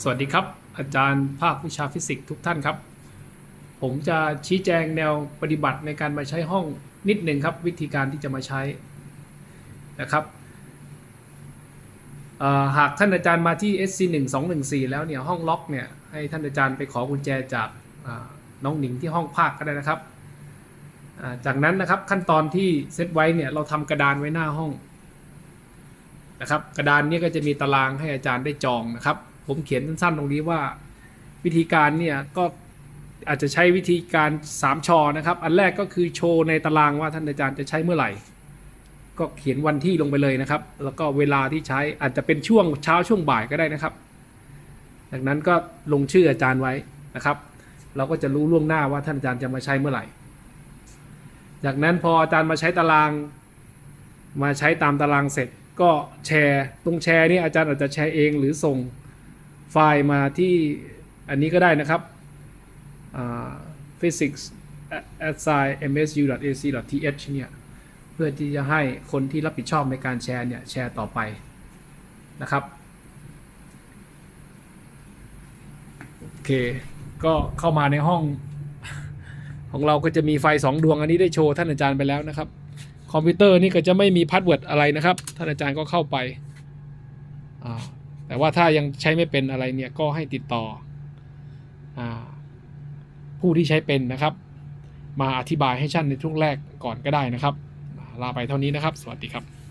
สวัสดีครับ อาจารย์ภาควิชาฟิสิกส์ทุกท่านครับ ผมจะชี้แจงแนวปฏิบัติในการมาใช้ห้องนิดหนึ่งครับ วิธีการที่จะมาใช้นะครับหากท่านอาจารย์มาที่ SC 1 2 1 4แล้วเนี่ยห้องล็อกเนี่ยให้ท่านอาจารย์ไปขอกุญแจจากน้องหนิงที่ห้องภาคก็ได้นะครับ จากนั้นนะครับขั้นตอนที่เซตไว้เนี่ยเราทำกระดานไว้หน้าห้องนะครับ กระดานนี้ก็จะมีตารางให้อาจารย์ได้จองนะครับ ผมเขียนสั้นๆตรงนี้ว่าวิธีการเนี่ยก็อาจจะใช้วิธีการ3ชอนะครับ อันแรกก็คือโชว์ในตารางว่าท่านอาจารย์จะใช้เมื่อไหร่ ก็เขียนวันที่ลงไปเลยนะครับ แล้วก็เวลาที่ใช้อาจจะเป็นช่วงเช้าช่วงบ่ายก็ได้นะครับจากนั้นก็ลงชื่ออาจารย์ไว้นะครับ เราก็จะรู้ล่วงหน้าว่าท่านอาจารย์จะมาใช้เมื่อไหร่ จากนั้นพออาจารย์มาใช้ตาราง มาใช้ตามตารางเสร็จ ก็แชร์ตรงแชร์นี่อาจารย์อาจจะแชร์เองหรือส่ง ไฟล์มาที่อันนี้ก็ได้นะครับ physics assign msu ac th เนี่ย เพื่อที่จะให้คนที่รับผิดชอบในการแชร์เนี่ย แชร์ต่อไปนะครับ โอเค ก็เข้ามาในห้องของเราก็จะมีไฟสองดวงอันนี้ได้โชว์ท่านอาจารย์ไปแล้วนะครับ คอมพิวเตอร์นี่ก็จะไม่มีพาสเวิร์ดอะไรนะครับ ท่านอาจารย์ก็เข้าไปอ่า แต่ว่าถ้ายังใช้ไม่เป็นอะไรเนี่ยก็ให้ติดต่ออผู้ที่ใช้เป็นนะครับ มาอธิบายให้ชั้นในช่วงแรกก่อนก็ได้นะครับ ลาไปเท่านี้นะครับ สวัสดีครับ